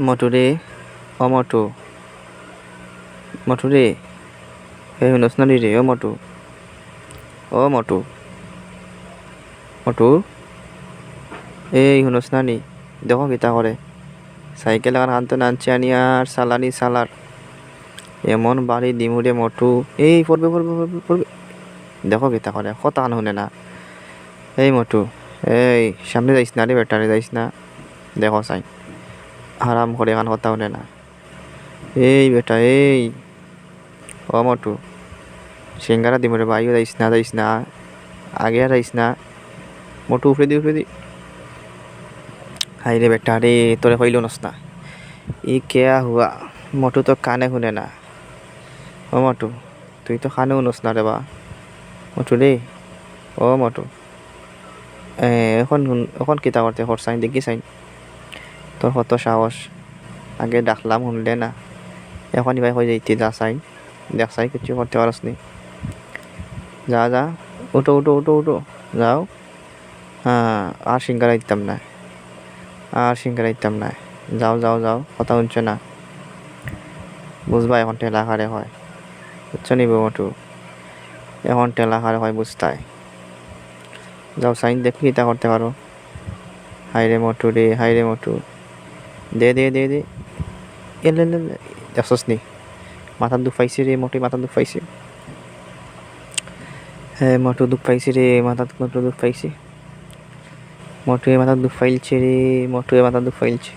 মটু রে ও মটু মটু হে শুনছ না রে ও মটু ও মটু? এই শুনছ না দেখো কিতা করে। সাইকেল আর হানতে নানছে আনি আর সালানি সালার। এমন বাড়ি দিমুরে মটু। এই পড়বে পড়বে পড়বে পড়বে। দেখো কিতা করে কথা আন শুনে না। এই মটু, এই সামনে যাইস না রে বেটারে যাইস না। দেখো সাই। আরাম করে এখান কথা শুনে না। এই বেটা, এই। ও মটু, সিঙ্গারা দিমুরে বাইও যাইস না যাইস না। আগে আর যাইস না। মোটু, উফরে দি উফরে দি। হাই রে বেটা রে, তোরে কইল নস না। ই কেয়া হুয়া, মোটু তো কানে শুনে না। ও মোটু, তুই তো কানেও নস না রে বা। মোটু রে, ও মোটু। এখন এখন কিতা করতে করছাইন দেখি চাইন তোর কত সাহস? আগে ডাকলাম, শুনলে না। এখন ইবাই হয়ে যাইতে, যা চাইন দেখ চাই কিছু করতে পারস নি। যা যা, উঠো উঠো উঠো উঠো। যাও। হ্যাঁ আর সিঙ্গারা দিতাম না। আর সিঙ্গারা দিতাম না। যাও যাও যাও, কথা শুনছো না? বুঝবা, এখন ঠেলা হয়। বুঝছ নি মোটু এখন ঠেলা হয় বুঝতাই। যাও, সাইন দেখি তা করতে পারো। হাই রে মোটু রে হাই রে মোটু। দে দে দে দে। এলে এলে এলে দেখছস নি। মাথা দুখ পাইছে রে, মোটে মাথা দুখ পাইছে। হ্যাঁ মোটু দুখ পাইছে রে, মাথা মোটু দুখ পাইছে। মোটুয়ে মাথা দুখ ফাইলছে রে মোটুয়ে মাথা দুখ ফাইলছে।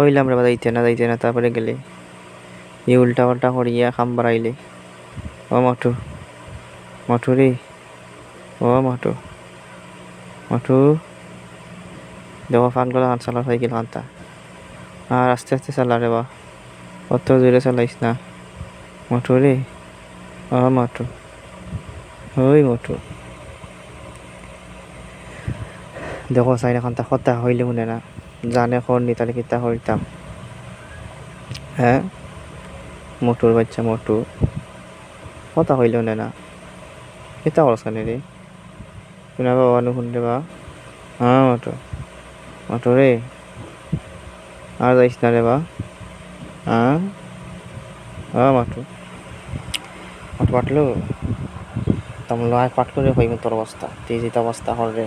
হইলাম রে যাইতে না যাইতে না, তারপরে গেলে। ই উল্টা পাল্টা করিয়া খাম বাড়াইলে। ও, মোটু। মোটু রে। ও, মোটু। মোটু। দেখো ফানগুলো হান চালা সাইকেল হানতা আর আস্তে আস্তে চালা রে বা অত জোরে চালাইস না। মোটু রে ও মোটু ওই মোটু দেখো, চাই এখন তা সতা হইলে শুনে না। জানে খর নি তাহলে কিতা হইতাম হ্যাঁ মোটুর বাচ্চা মোটু কথা হইলে শুনে না। কিতা করছ কানে রে শুনা বাবা নু শুনলে বা হ্যাঁ মোটু রে আর যাইস না রে বা। হ্যাঁ? হ্যাঁ মোটু। পাটলো? তামলো আয় পাটলো রে হইম তোর অবস্থা। তুই যেটা অবস্থা হর রে।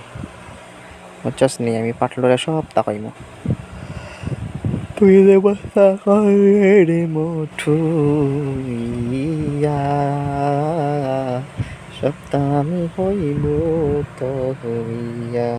বুঝছস নি? আমি পাটলোরে সব তাকাইম তুই যে বস্তা করে রে ইয়া। সপ্তাহ আমি হইব তো হইয়া।